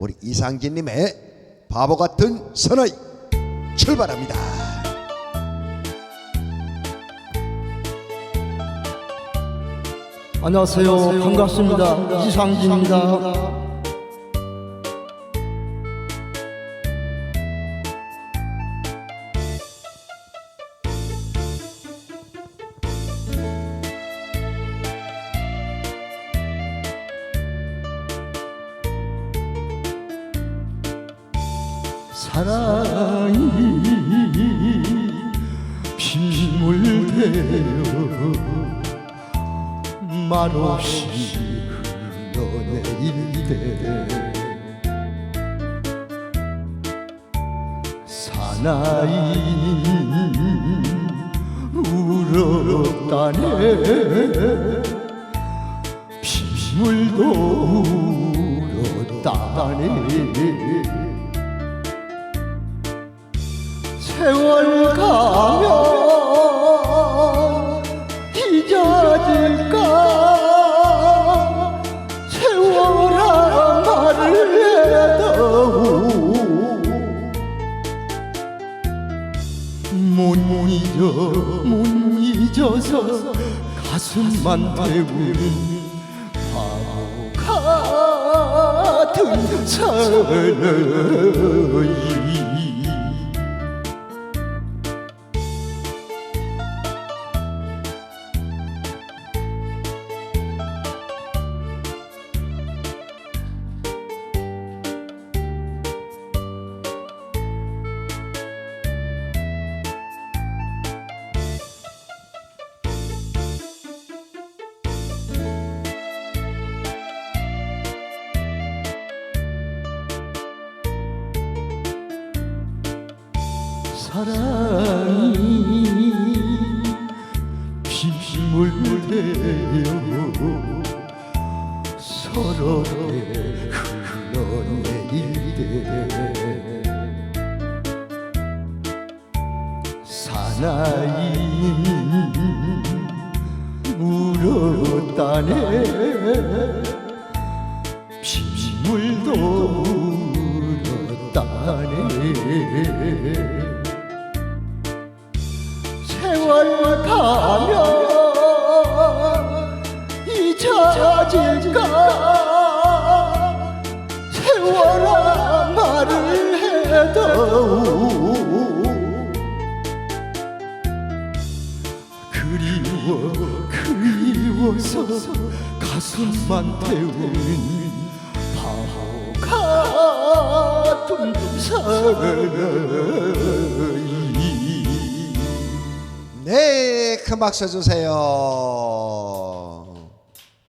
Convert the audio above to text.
우리 이상진님의 바보 같은 선의 출발합니다. 안녕하세요. 반갑습니다. 이상진입니다. 사랑이 빗물 되어 말없이 흘러내릴 때 사나이는 울었다네. 빗물도 울었다네 세월 가면 잊어질까? 세월아 말을 해도 못 잊어 못 잊어서 가슴만 태우는 바보 같은 사나이 사랑이 빗물 되어 서로에게 흘러내릴 때 사나이는 울었다네 빗물도 울었다네 세월 가면 잊혀질까 세월아 말을 해도 그리워 그리워서 가슴만 태우는 바보 같은 사랑이 네, 큰 박수 주세요.